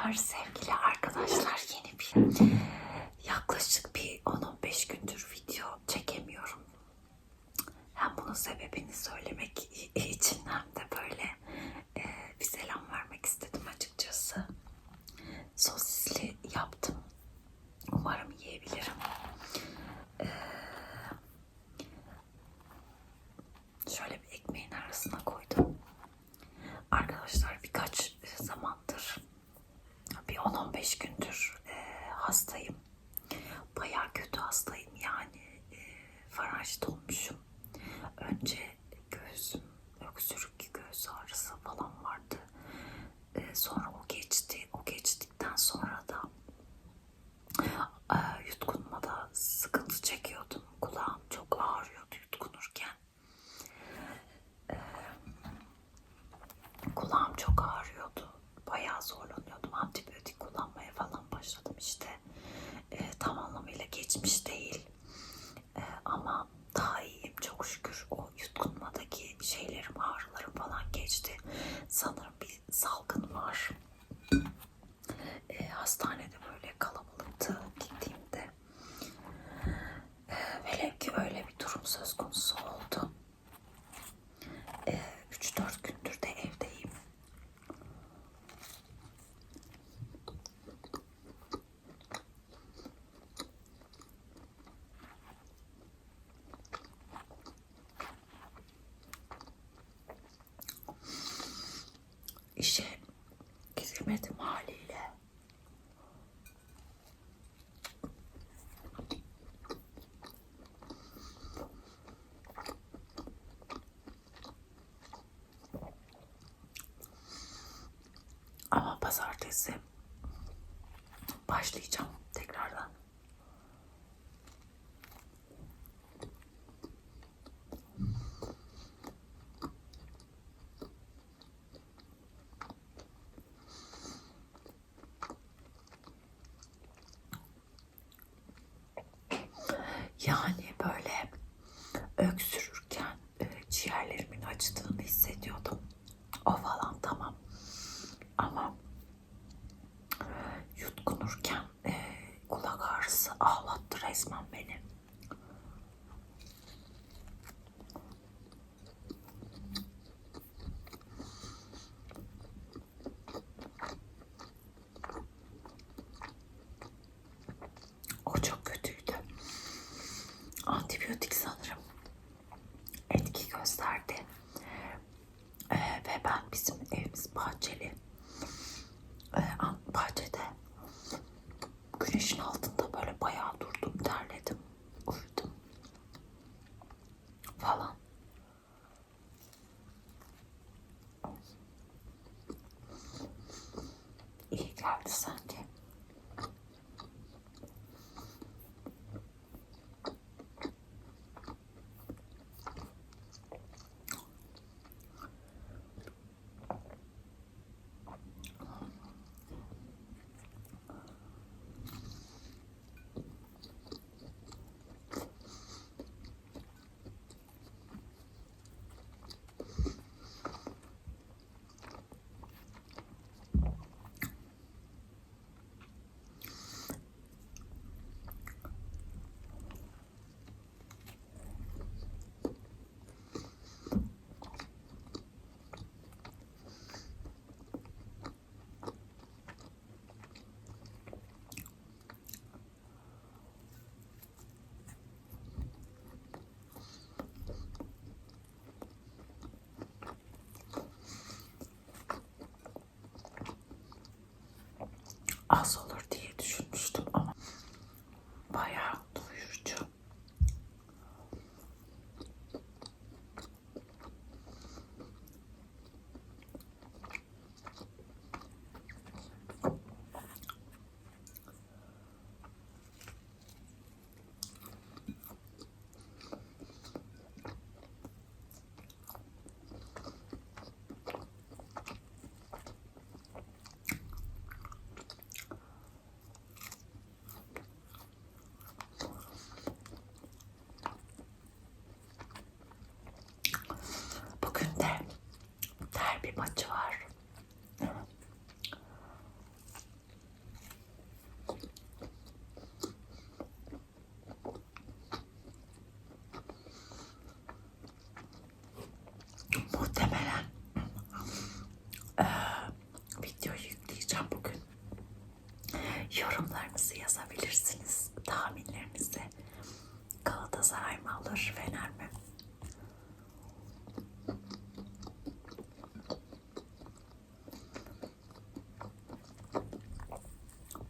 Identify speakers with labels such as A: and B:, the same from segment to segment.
A: Merhabalar sevgili arkadaşlar. Yeni bir yaklaşık bir 10-15 gündür video çekemiyorum. Hem bunun sebebini söylemek için hem de böyle 40 işe giremedim haliyle. Ama pazartesi başlayacağım. Yani böyle öksürürken e, ciğerlerimin acıdığını hissediyordum. O falan tamam. Ama yutkunurken e, kulak ağrısı ağlattı resmen beni. Excellent. rahatsız olun. Galatasaray mı alır Fener mi?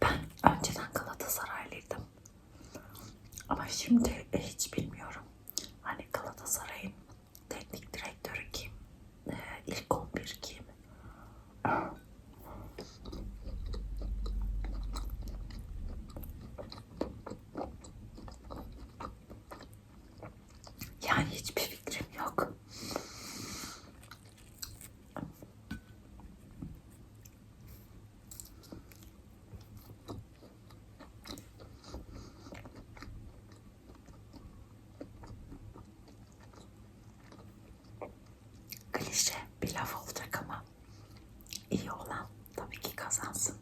A: Ben önceden Galatasaraylıydım. Ama şimdi e, hiçbir fikrim yok. Klişe bir laf olacak ama iyi olan tabii ki kazansın.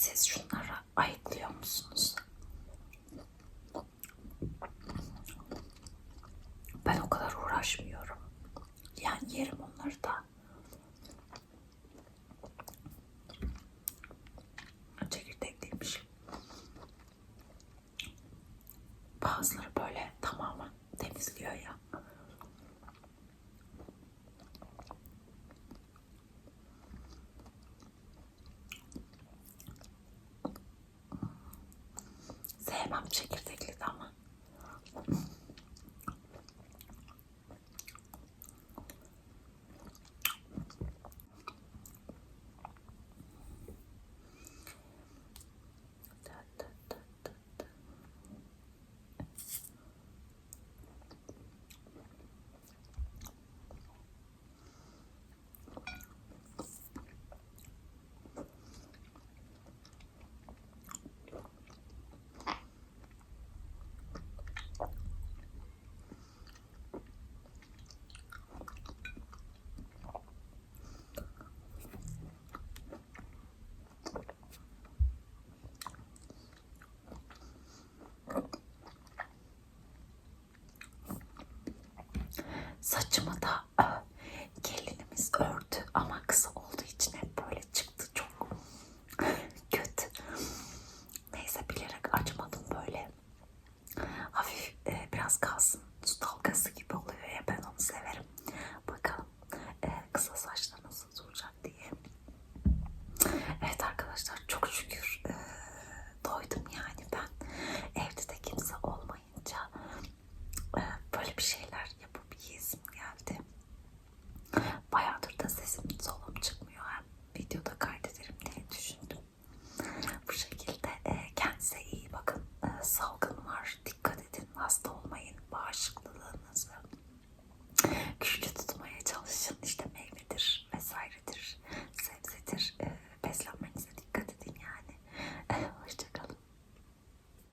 A: Siz şunları ayıklıyor musunuz? Ben o kadar uğraşmıyorum. Yani yerim onları da. Çekirdekliymiş. Bazıları böyle tamamen temizliyor ya. Sevmem çekirdekli de ama. Saçımı da